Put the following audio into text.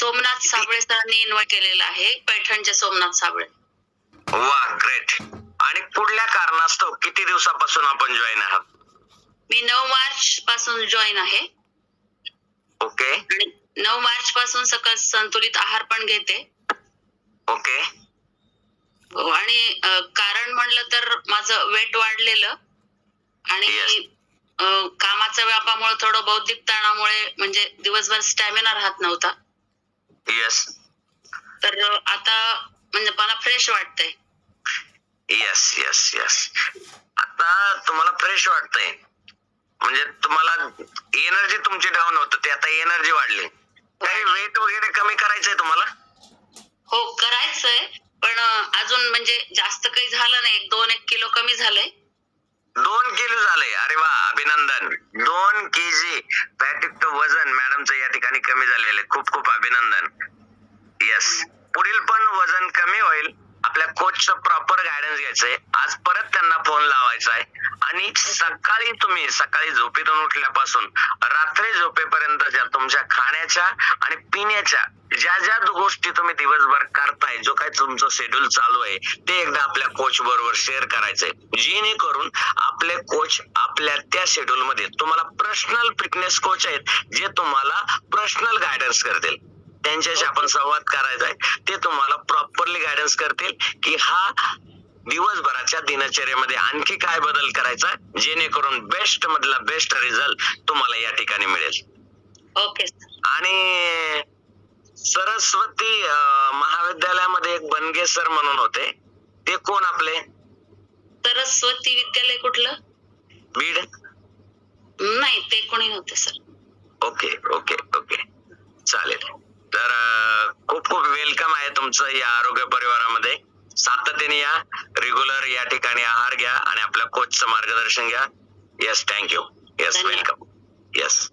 सोमनाथ साबळे सरांनी इन्व्हाइट केलेलं आहे. पैठणचे सोमनाथ साबळे. वा ग्रेट आणि पुढल्या कारणास्तव किती दिवसापासून आपण जॉईन आहात? मी नऊ मार्च पासून जॉईन आहे. ओके. आणि नऊ मार्च पासून सकाळ संतुलित आहार पण घेते. ओके. हो, आणि अ, कारण म्हणलं तर माझं वेट वाढलेलं. आणि. अ, कामाच्या व्यापामुळे थोडं बौद्धिक ताणामुळे म्हणजे दिवसभर स्टॅमिना राहत नव्हता. येस तर आता म्हणजे मला फ्रेश वाटतंय. येस येस येस आता तुम्हाला फ्रेश वाटतंय. म्हणजे तुम्हाला एनर्जी तुमची डाऊन होत ते आता एनर्जी वाढली. काही वेट वगैरे कमी करायचंय तुम्हाला? हो करायचंय पण अजून म्हणजे जास्त काही झालं नाही. एक दोन एक किलो कमी झालंय. दोन किलो झाले अरे वा अभिनंदन. दोन के जी वजन मॅडमचं या कमी झालेले. खूप खूप अभिनंदन. येस पुढील पण वजन कमी होईल. आपल्या कोचचं प्रॉपर गायडन्स घ्यायचंय. आज परत त्यांना फोन लावायचा आहे आणि सकाळी तुम्ही सकाळी झोपेतून उठल्यापासून रात्री झोपेपर्यंतच्या तुमच्या खाण्याच्या आणि पिण्याच्या ज्या ज्या गोष्टी तुम्ही दिवसभर करताय जो काही तुमचं शेड्यूल चालू आहे ते एकदा आपल्या कोच बरोबर शेअर करायचंय. जेणेकरून आपले कोच आपल्या त्या शेड्यूल मध्ये तुम्हाला पर्सनल फिटनेस कोच आहेत जे तुम्हाला पर्सनल गायडन्स करतील. त्यांच्याशी आपण संवाद करायचा आहे. ते तुम्हाला प्रॉपरली गायडन्स करतील की हा दिवसभराच्या दिनचर्येमध्ये आणखी काय बदल करायचा जेणेकरून बेस्ट मधला बेस्ट रिझल्ट तुम्हाला या ठिकाणी मिळेल. ओके आणि सरस्वती महाविद्यालयामध्ये एक बनगे सर म्हणून होते. ते कोण आपले? सरस्वती विद्यालय कुठलं? बीड. नाही ते कोणी नव्हते सर ओके ओके ओके चालेल तर अं, खूप खूप वेलकम आहे तुमचं या आरोग्य परिवारामध्ये. सातत्याने या रेग्युलर या ठिकाणी आहार घ्या आणि आपल्या कोचचं मार्गदर्शन घ्या. Yes thank you yes. Welcome yes